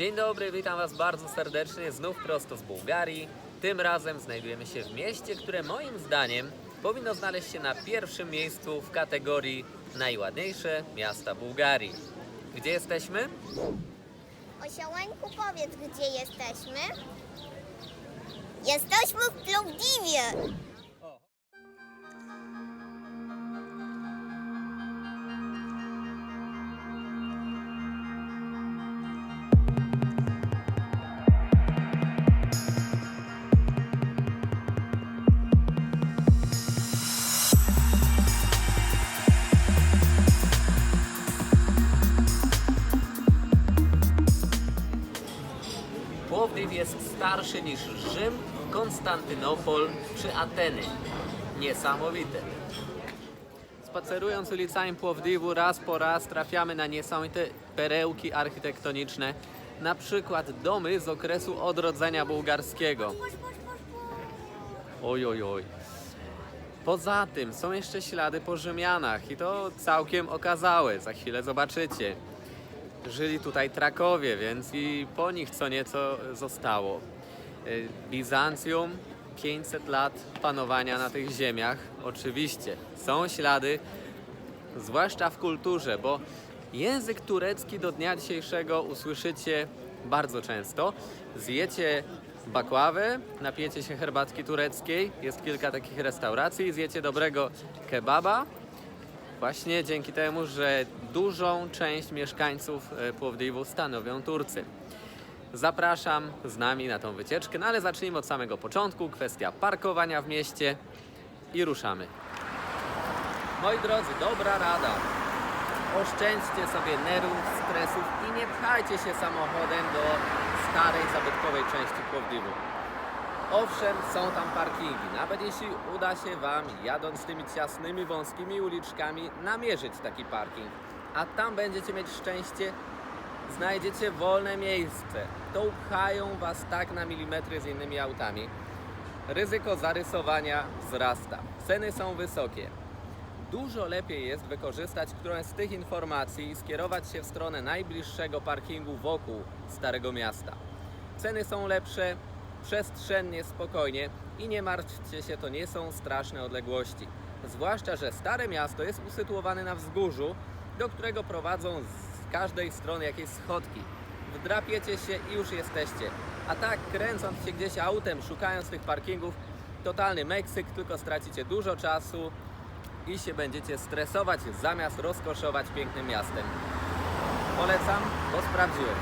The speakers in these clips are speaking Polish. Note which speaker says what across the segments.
Speaker 1: Dzień dobry, witam Was bardzo serdecznie, znów prosto z Bułgarii. Tym razem znajdujemy się w mieście, które moim zdaniem powinno znaleźć się na pierwszym miejscu w kategorii najładniejsze miasta Bułgarii. Gdzie jesteśmy?
Speaker 2: Osiołeńku, powiedz, gdzie jesteśmy? Jesteśmy w Plovdiwie.
Speaker 1: Starszy niż Rzym, Konstantynopol czy Ateny. Niesamowite. Spacerując ulicami Płowdiwu raz po raz trafiamy na niesamowite perełki architektoniczne, na przykład domy z okresu odrodzenia bułgarskiego. Oj, oj, oj. Poza tym są jeszcze ślady po Rzymianach i to całkiem okazałe, za chwilę zobaczycie. Żyli tutaj Trakowie, więc i po nich co nieco zostało. Y, Bizancjum, 500 lat panowania na tych ziemiach. Oczywiście są ślady, zwłaszcza w kulturze, bo język turecki do dnia dzisiejszego usłyszycie bardzo często. Zjecie bakławę, napijecie się herbatki tureckiej, jest kilka takich restauracji, zjecie dobrego kebaba, Właśnie dzięki temu, że dużą część mieszkańców e, Płowdiwu stanowią Turcy. Zapraszam z nami na tą wycieczkę, no ale zacznijmy od samego początku. Kwestia parkowania w mieście i ruszamy. Moi drodzy, dobra rada. Oszczędźcie sobie nerwów, stresów i nie pchajcie się samochodem do starej, zabytkowej części Płowdiwu. Owszem, są tam parkingi. Nawet jeśli uda się Wam, jadąc tymi ciasnymi, wąskimi uliczkami, namierzyć taki parking, a tam będziecie mieć szczęście, znajdziecie wolne miejsce. To upchają Was tak na milimetry z innymi autami. Ryzyko zarysowania wzrasta. Ceny są wysokie. Dużo lepiej jest wykorzystać którąś z tych informacji i skierować się w stronę najbliższego parkingu wokół Starego Miasta. Ceny są lepsze, przestrzennie, spokojnie i nie martwcie się, to nie są straszne odległości. Zwłaszcza, że Stare Miasto jest usytuowane na wzgórzu, do którego prowadzą z każdej strony jakieś schodki. Wdrapiecie się i już jesteście. A tak, kręcąc się gdzieś autem, szukając tych parkingów, totalny Meksyk, tylko stracicie dużo czasu i się będziecie stresować zamiast rozkoszować pięknym miastem. Polecam, bo sprawdziłem.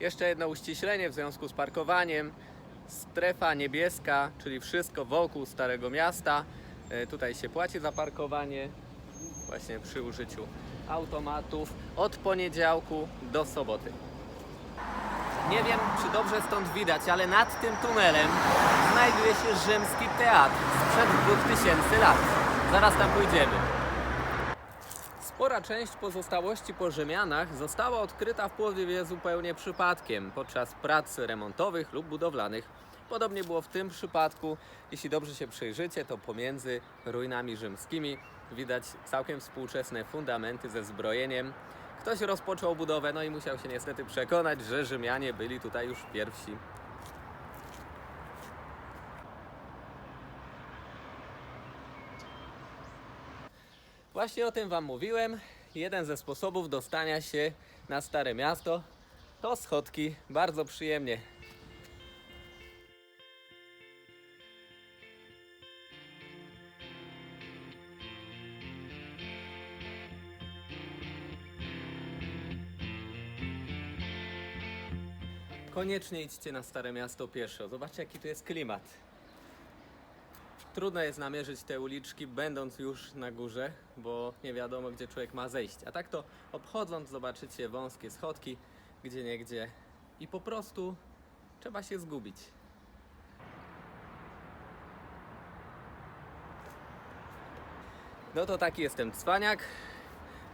Speaker 1: Jeszcze jedno uściślenie w związku z parkowaniem. Strefa niebieska, czyli wszystko wokół Starego Miasta. E, Tutaj się płaci za parkowanie właśnie przy użyciu automatów od poniedziałku do soboty. Nie wiem, czy dobrze stąd widać, ale nad tym tunelem znajduje się rzymski teatr sprzed 2000 lat. Zaraz tam pójdziemy. Spora część pozostałości po Rzymianach została odkryta w Płowdiwie zupełnie przypadkiem podczas prac remontowych lub budowlanych. Podobnie było w tym przypadku. Jeśli dobrze się przyjrzycie, to pomiędzy ruinami rzymskimi widać całkiem współczesne fundamenty ze zbrojeniem. Ktoś rozpoczął budowę, no i musiał się niestety przekonać, że Rzymianie byli tutaj już pierwsi. Właśnie o tym Wam mówiłem. Jeden ze sposobów dostania się na Stare Miasto to schodki. Bardzo przyjemnie. Koniecznie idźcie na Stare Miasto pieszo. Zobaczcie jaki tu jest klimat. Trudno jest namierzyć te uliczki, będąc już na górze, bo nie wiadomo, gdzie człowiek ma zejść. A tak to obchodząc, zobaczycie wąskie schodki, gdzie niegdzie i po prostu trzeba się zgubić. No to taki jestem cwaniak.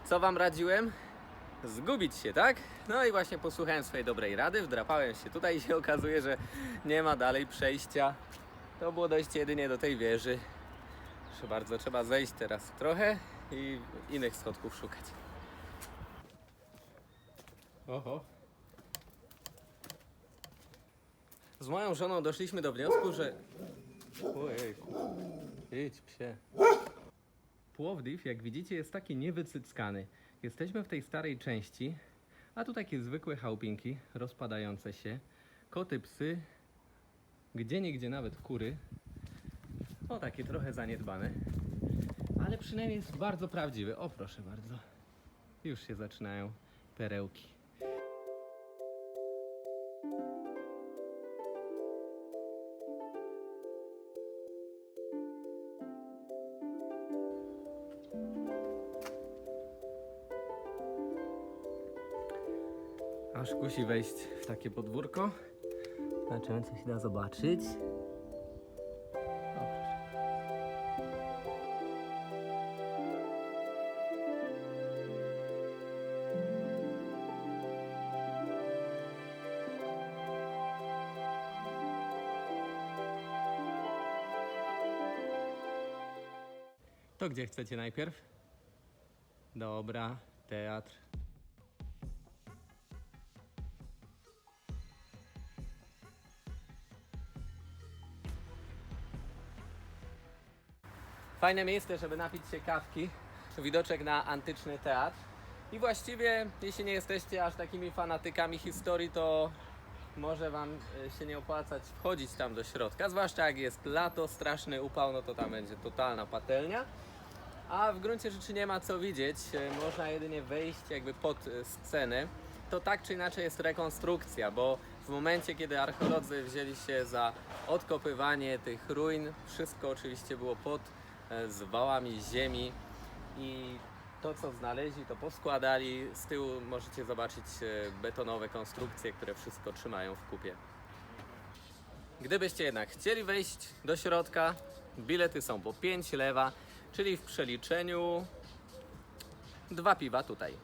Speaker 1: Co wam radziłem? Zgubić się, tak? No i właśnie posłuchałem swojej dobrej rady, wdrapałem się tutaj i się okazuje, że nie ma dalej przejścia. To było dojście jedynie do tej wieży. Proszę bardzo, trzeba zejść teraz trochę i innych schodków szukać. Oho. Z moją żoną doszliśmy do wniosku, że... Ojejku. Idź, psie. Płowdiw, jak widzicie, jest taki niewycyckany. Jesteśmy w tej starej części, a tu takie zwykłe chałupinki, rozpadające się. Koty, psy, gdzie niegdzie nawet kury. O, takie trochę zaniedbane. Ale przynajmniej jest bardzo prawdziwy. O, proszę bardzo. Już się zaczynają perełki. Aż kusi wejść w takie podwórko. Zobaczymy, co się da zobaczyć. To gdzie chcecie najpierw? Dobra, teatr. Fajne miejsce, żeby napić się kawki. Widoczek na antyczny teatr. I właściwie, jeśli nie jesteście aż takimi fanatykami historii, to może Wam e, się nie opłacać wchodzić tam do środka. Zwłaszcza jak jest lato, straszny upał, no to tam będzie totalna patelnia. A w gruncie rzeczy nie ma co widzieć, e, można jedynie wejść jakby pod e, scenę. To tak czy inaczej jest rekonstrukcja, bo w momencie, kiedy archeolodzy wzięli się za odkopywanie tych ruin, wszystko oczywiście było pod e, zwałami ziemi i to co znaleźli, to poskładali. Z tyłu możecie zobaczyć e, betonowe konstrukcje, które wszystko trzymają w kupie. Gdybyście jednak chcieli wejść do środka, bilety są po 5 lewa, czyli w przeliczeniu dwa piwa tutaj.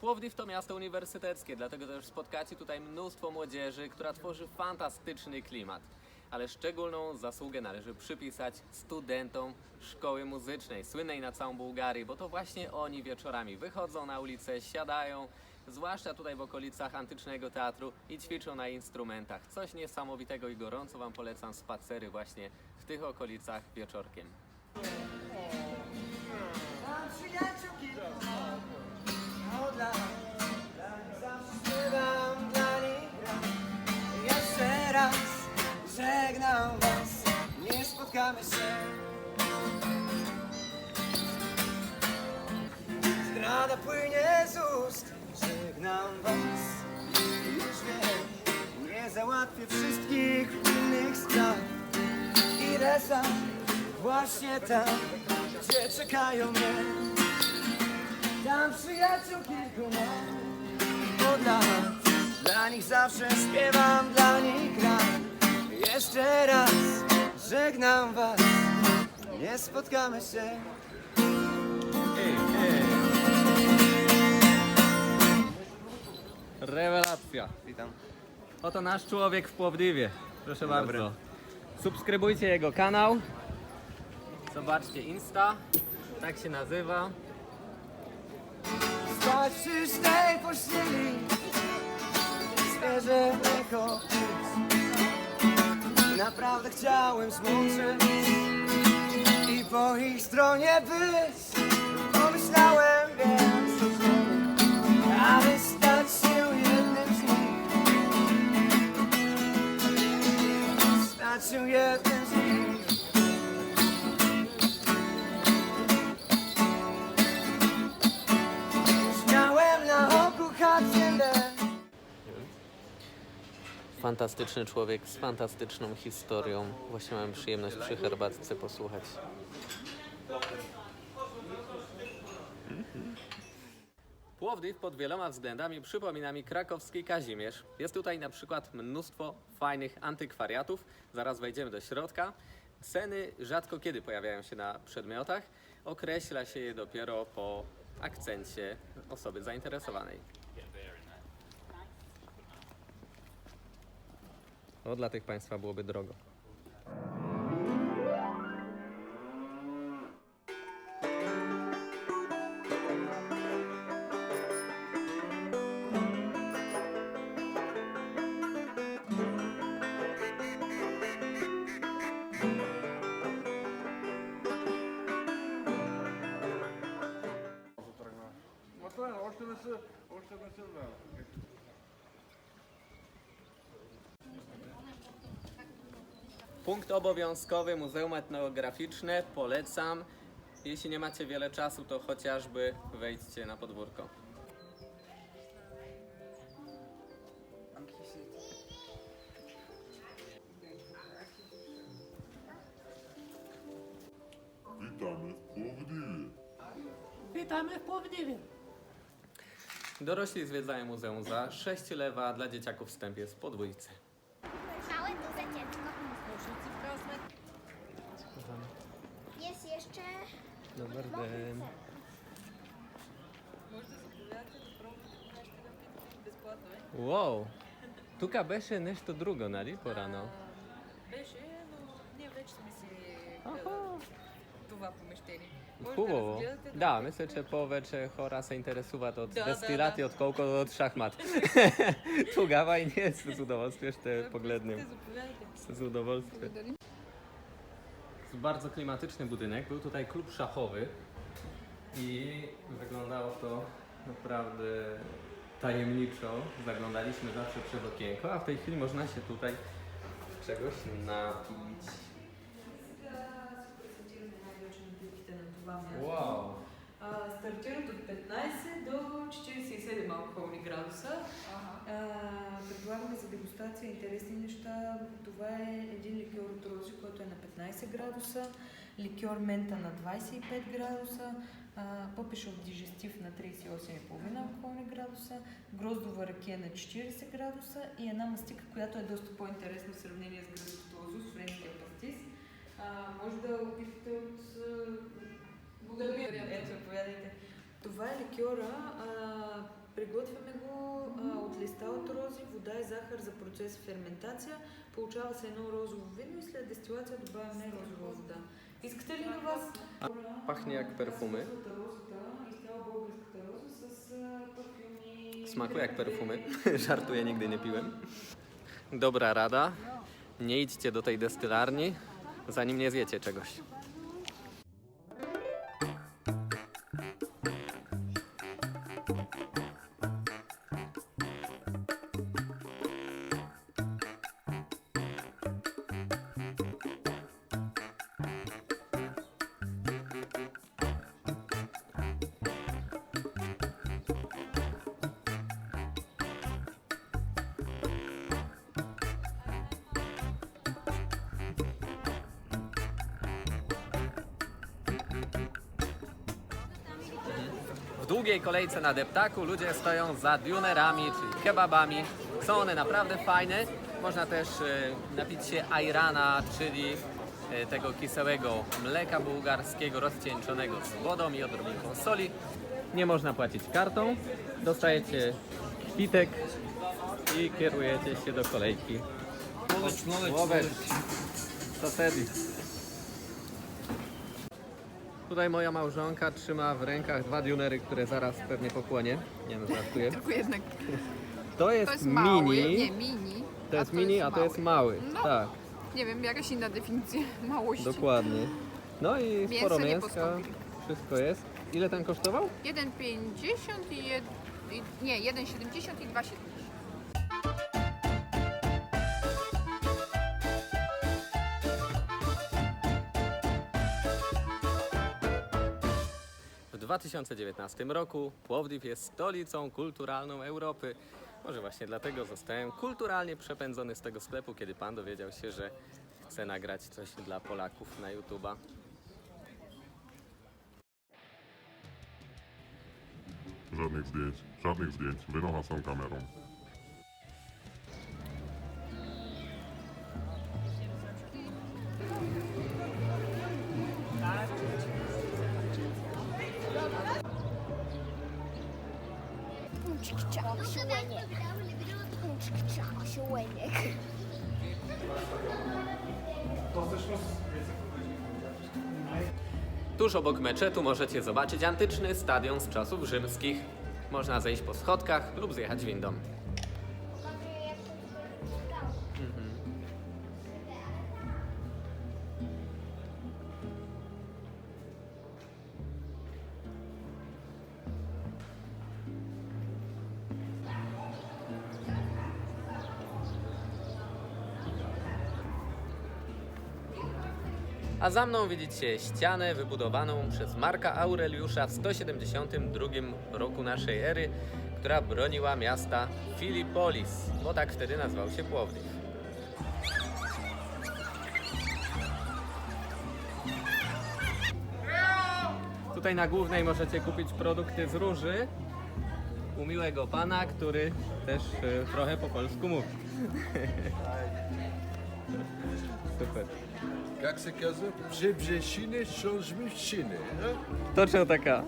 Speaker 1: Płowdiw to miasto uniwersyteckie, dlatego też spotkacie tutaj mnóstwo młodzieży, która tworzy fantastyczny klimat. Ale szczególną zasługę należy przypisać studentom szkoły muzycznej, słynnej na całą Bułgarię, bo to właśnie oni wieczorami wychodzą na ulicę, siadają, zwłaszcza tutaj w okolicach antycznego teatru i ćwiczą na instrumentach. Coś niesamowitego i gorąco Wam polecam spacery właśnie w tych okolicach wieczorkiem.
Speaker 3: Płynie z ust. Żegnam was. Już wiem Nie załatwię wszystkich innych spraw. Idę sam Właśnie tam Gdzie czekają mnie. Tam przyjaciół kilku mam. Od lat Dla nich zawsze śpiewam Dla nich gram. Jeszcze raz Żegnam was. Nie spotkamy się
Speaker 1: Rewelacja.
Speaker 3: Witam
Speaker 1: Oto nasz człowiek w Płowdiwie. Proszę
Speaker 3: dobry.
Speaker 1: bardzo. Subskrybujcie jego kanał. Zobaczcie Insta. Tak się nazywa.
Speaker 3: Spać w czystej pościeli Świeże mleko Naprawdę chciałem zmączyć I po ich stronie być Pomyślałem Stać się jednym z nich Już na oku haciendę
Speaker 1: Fantastyczny człowiek z fantastyczną historią. Właśnie mamy przyjemność przy herbatce posłuchać. Płowdiw pod wieloma względami przypomina mi krakowski Kazimierz. Jest tutaj na przykład mnóstwo fajnych antykwariatów. Zaraz wejdziemy do środka. Ceny rzadko kiedy pojawiają się na przedmiotach. Określa się je dopiero po akcencie osoby zainteresowanej. To dla tych Państwa byłoby drogo. Punkt obowiązkowy, Muzeum Etnograficzne, polecam. Jeśli nie macie wiele czasu, to chociażby wejdźcie na podwórko.
Speaker 4: Witamy w Płowdiwie.
Speaker 5: Witamy w Płowdiwie.
Speaker 1: Dorośli zwiedzają muzeum za 6 lewa, dla dzieciaków wstęp jest po dwójce. Добър
Speaker 2: ден.
Speaker 1: Wow! Тук беше нещо друго, нали, по-рано?
Speaker 6: Беше, но ние вече сме си това помещение. Може
Speaker 1: Хубаво.
Speaker 6: да разгледате
Speaker 1: Да, мисля, че повече хора се интересуват от
Speaker 6: Да,
Speaker 1: дестилати,
Speaker 6: да, да.
Speaker 1: отколкото от шахмат. Тогава и ние с удоволствие ще погледнем.
Speaker 6: искате, заповядайте.
Speaker 1: bardzo klimatyczny budynek. Był tutaj klub szachowy i wyglądało to naprawdę tajemniczo. Zaglądaliśmy zawsze przez okienko, a w tej chwili można się tutaj czegoś napić. Wow!
Speaker 6: Стартират от 15 до 47 алкохолни градуса. А, предлагаме за дегустация интересни неща. Това е един ликьор от рози, който е на 15 градуса, ликьор мента на 25 градуса, пъпешов дижестив на 38,5 алкохолни градуса, гроздова ракия на 40 градуса и една мастика, която е доста по-интересна в сравнение с гръцкото лозус, френския пастис. А, може да опитате Това е ликьора. А, приготвяме го а, от листа от рози, вода и захар за процес ферментация. Получава се едно розово вино и след дестилация добавяме розова вода. Искате ли на вас?
Speaker 1: Pachnie jak perfumy.
Speaker 6: Розата, изцяло българската роза с а, парфюми.
Speaker 1: Smakuje jak perfumy. Żartuję, nigdy nie piłem. Dobra rada. Nie idźcie do tej destylarni, zanim nie zjecie czegoś. Długiej kolejce na deptaku ludzie stoją za dunerami, czyli kebabami. Są one naprawdę fajne. Można też e, napić się ajrana, czyli e, tego kisełego mleka bułgarskiego rozcieńczonego z wodą i odrobinką soli. Nie można płacić kartą. Dostajecie kwitek i kierujecie się do kolejki. Łowecz. Sosedi. Tutaj moja małżonka trzyma w rękach dwa dunery, które zaraz pewnie pochłonie. Nie wiem, żartuję.
Speaker 5: Tylko jednak
Speaker 1: To jest,
Speaker 5: to jest mały,
Speaker 1: mini,
Speaker 5: nie mini.
Speaker 1: to jest mini, a to jest mały.
Speaker 5: No.
Speaker 1: Tak,
Speaker 5: Nie wiem, jakaś inna definicja małości.
Speaker 1: dokładnie. No i
Speaker 5: Mięso
Speaker 1: sporo mięska, wszystko jest. Ile ten kosztował?
Speaker 5: 1,50 i, jed... i nie, 1,70 i 2,70.
Speaker 1: 2019 roku Płowdiw jest stolicą kulturalną Europy. Może właśnie dlatego zostałem kulturalnie przepędzony z tego sklepu, kiedy pan dowiedział się, że chce nagrać coś dla Polaków na YouTube'a.
Speaker 4: Żadnych zdjęć, żadnych zdjęć. Wynocha są kamerą.
Speaker 1: Tuż obok meczetu możecie zobaczyć antyczny stadion z czasów rzymskich. Można zejść po schodkach lub zjechać windą. A za mną widzicie ścianę wybudowaną przez Marka Aureliusza w 172 roku naszej ery, która broniła miasta Filipolis, bo tak wtedy nazywał się Płowdiw. Tutaj na głównej możecie kupić produkty z róży u miłego pana, który też e, trochę po polsku mówi. Super
Speaker 7: Как се казва? Бжебжешине, шонжмивщине.
Speaker 1: Точно така.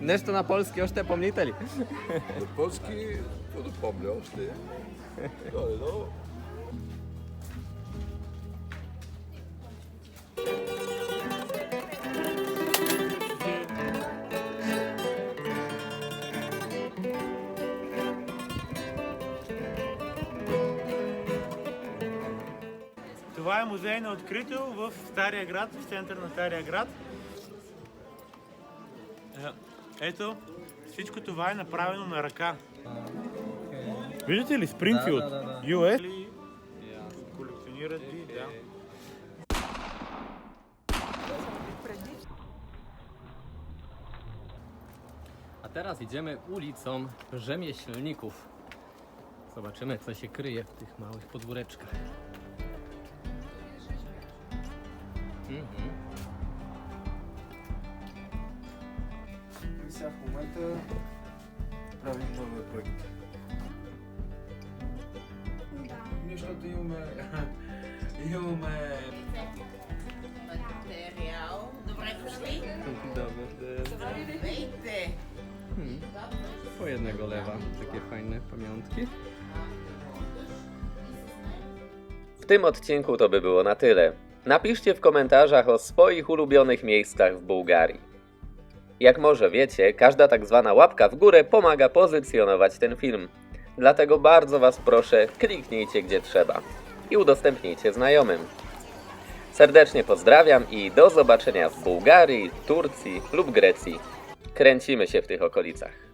Speaker 1: Нещо на полски още помните ли?
Speaker 7: На полски, какво да помня още? Горе-долу.
Speaker 8: Това е музей на открито в Стария град, в център на Стария град. Е, Ето, всичко това е направено на ръка. Виждате ли Спрингфилд? US. Колекционират ги, да.
Speaker 1: A teraz idziemy ulicą rzemieślników. Zobaczymy, co się kryje w tych małych podwóreczkach.
Speaker 3: prawidłowy płyt. Już od Jumy. Jumy.
Speaker 9: Materiał. Dobrego szli?
Speaker 1: Dobry.
Speaker 9: Wyjdę. Hmm.
Speaker 1: Po jednego lewa. Takie fajne pamiątki. W tym odcinku to by było na tyle. Napiszcie w komentarzach o swoich ulubionych miejscach w Bułgarii. Jak może wiecie, każda tak zwana łapka w górę pomaga pozycjonować ten film. Dlatego bardzo Was proszę, kliknijcie gdzie trzeba i udostępnijcie znajomym. Serdecznie pozdrawiam i do zobaczenia w Bułgarii, Turcji lub Grecji. Kręcimy się w tych okolicach.